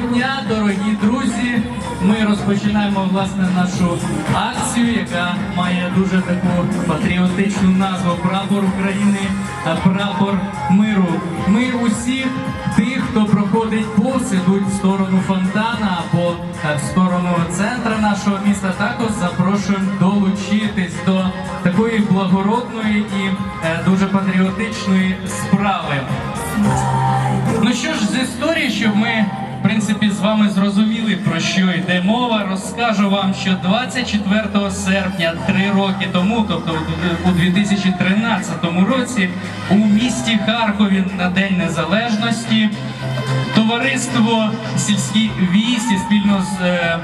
дня, дорогі друзі. Ми розпочинаємо власне нашу акцію, яка має дуже таку патріотичну назву Прапор України, прапор миру. Ми усіх тих, хто проходить повз, ідуть в сторону фонтана або е, в сторону центра нашого міста. Також запрошуємо долучитись до такої благородної і е, дуже патріотичної справи. Ну що ж, з історії, щоб ми, принципі, з вами зрозуміли, про що йде мова, розкажу вам, що 24 серпня, три роки тому, тобто у 2013 році, у місті Харкові на День Незалежності, товариство сільські вісті спільно з. е,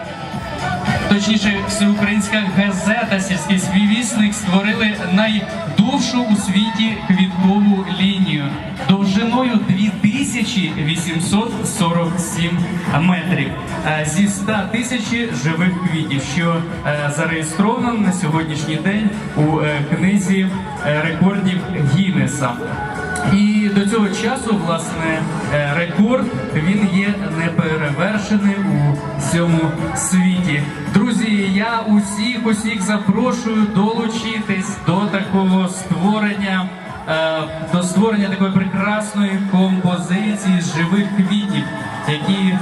Точніше, всеукраїнська газета Сільський співвісник створили найдовшу у світі квіткову лінію довжиною 2847 метрів е, зі 100 тисяч живих квітів, що е, зареєстровано на сьогоднішній день у е, книзі рекордів Гіннеса. І до цього часу, власне, рекорд він є неперевершений у всьому світі. Друзі, я усіх усіх запрошую долучитись до такого створення, до створення такої прекрасної композиції з живих квітів, які е,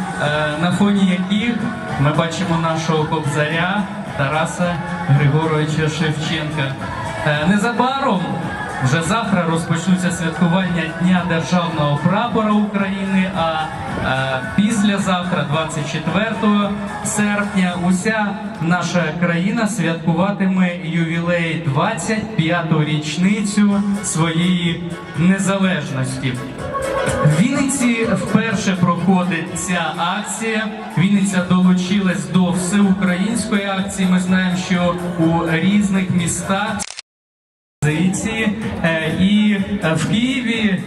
на фоні яких ми бачимо нашого кобзаря Тараса Григоровича Шевченка. Е, Незабаром вже завтра розпочнуться святкування Дня Державного прапора України. А е, післязавтра, 24 серпня, уся наша країна святкуватиме ювілей 25-ту річницю своєї незалежності. В Вінниці вперше проходить ця акція. Вінниця долучилась до всеукраїнської акції. Ми знаємо, що у різних містах. Е, І в Києві